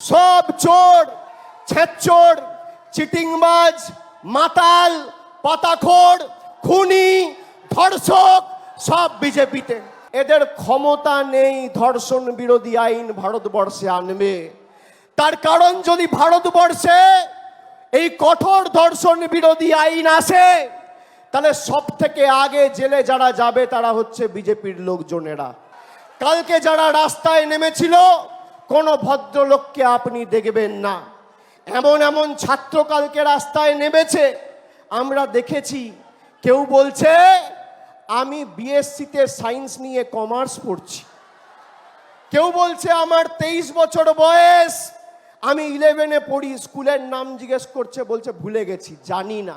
সব চোর ছেচোর চিটিংবাজ, মাতাল, পাতাখোর, খুনি, ধর্ষক, সব বিজেপিতে। এদের ক্ষমতা নেই ধর্ষণ বিরোধী আইন ভারতবর্ষে আনবে। তার কারণ যদি ভারতবর্ষে এই কঠোর ধর্ষণ বিরোধী আইন আসে, তাহলে সব থেকে আগে জেলে যারা যাবে তারা হচ্ছে বিজেপির লোকজনেরা। কালকে যারা রাস্তায় নেমেছিল কোনো ভদ্রলোককে আপনি দেখবেন না। এমন এমন ছাত্র কালকে রাস্তায় নেমেছে, আমরা দেখেছি, কেউ বলছে, আমি বিএসসিতে সায়েন্স নিয়ে কমার্স পড়ছি। কেউ বলছে, আমার তেইশ বছর বয়স, আমি ইলেভেনে পড়ি। স্কুলের নাম জিজ্ঞেস করছে, বলছে, ভুলে গেছি, জানি না।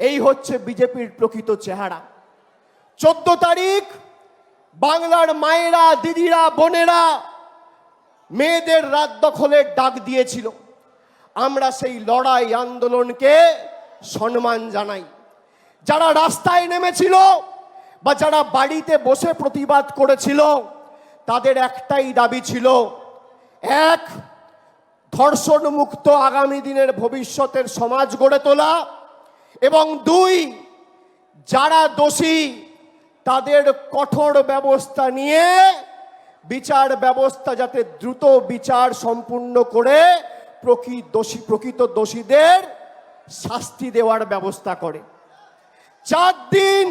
এই হচ্ছে বিজেপির প্রকৃত চেহারা। চোদ্দ তারিখ, বাংলার মায়েরা, দিদিরা, বোনেরা মেয়েদের রাত দখলের ডাক দিয়েছিল। আমরা সেই লড়াই আন্দোলনকে সম্মান জানাই। যারা রাস্তায় নেমেছিল বা যারা বাড়িতে বসে প্রতিবাদ করেছিল, তাদের একটাই দাবি ছিল, এক ধর্ষণ মুক্ত আগামী দিনের ভবিষ্যতের সমাজ গড়ে তোলা এবং দুই, যারা দোষী, তাদের কঠোর ব্যবস্থা নিয়ে বিচার ব্যবস্থা যাতে দ্রুত বিচার সম্পূর্ণ করে প্রকৃত দোষী, প্রকৃত দোষীদের শাস্তি দেওয়ার ব্যবস্থা করে। চার দিন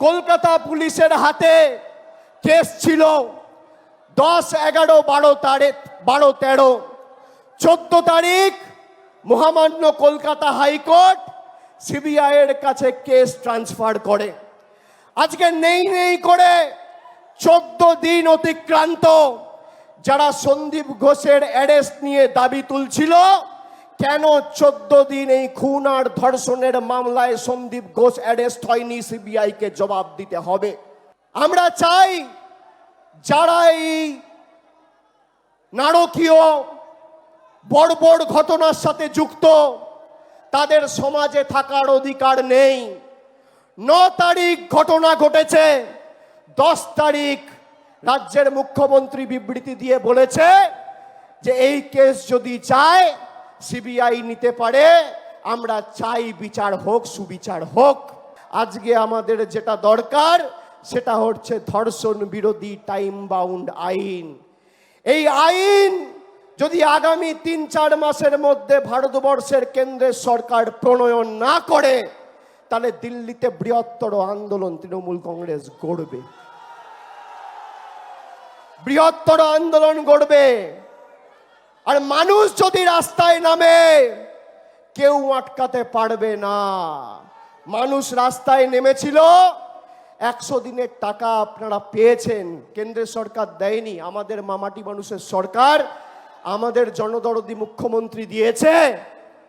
কলকাতা পুলিশের হাতে কেস ছিল দশ, এগারো, বারো তারিখ, বারো, তেরো। চোদ্দ তারিখ মহামান্য কলকাতা হাইকোর্ট সিবিআইয়ের কাছে কেস ট্রান্সফার করে। আজকে নেই নেই করে চোদ্দ দিন অতিক্রান্ত যারা সন্দীপ ঘোষের অ্যারেস্ট নিয়ে দাবি তুলছিল, কেন চোদ্দ দিন এই খুন আর ধর্ষণের মামলায় সন্দীপ ঘোষ অ্যারেস্ট হয়নি সিবিআইকে জবাব দিতে হবে? আমরা চাই যারা এই নারকীয় বড় বড় ঘটনার সাথে যুক্ত, তাদের সমাজে থাকার অধিকার নেই। ন তারিখ ঘটনা ঘটেছে। দশ তারিখ রাজ্যের মুখ্যমন্ত্রী বিবৃতি দিয়ে বলেছে যে এই কেস যদি চায়, সিবিআই নিতে পারে, আমরা চাই বিচার হোক, সুবিচার হোক। আজকে আমাদের যেটা দরকার, সেটা হচ্ছে ধর্ষণ বিরোধী টাইম বাউন্ড আইন। এই আইন যদি আগামী তিন চার মাসের মধ্যে ভারতবর্ষের কেন্দ্রের সরকার প্রণয়ন না করে তাহলে দিল্লিতে বৃহত্তর আন্দোলন তৃণমূল কংগ্রেস গড়বে। বৃহত্তর আন্দোলন গড়বে। আর মানুষ যদি রাস্তায় নামে, কেউ আটকাতে পারবে না। মানুষ রাস্তায় নেমেছিল, একশো দিনের টাকা আপনারা পেয়েছেন। কেন্দ্রের সরকার দেয়নি, আমাদের মামাটি মানুষের সরকার, আমাদের জনদরদি মুখ্যমন্ত্রী দিয়েছে।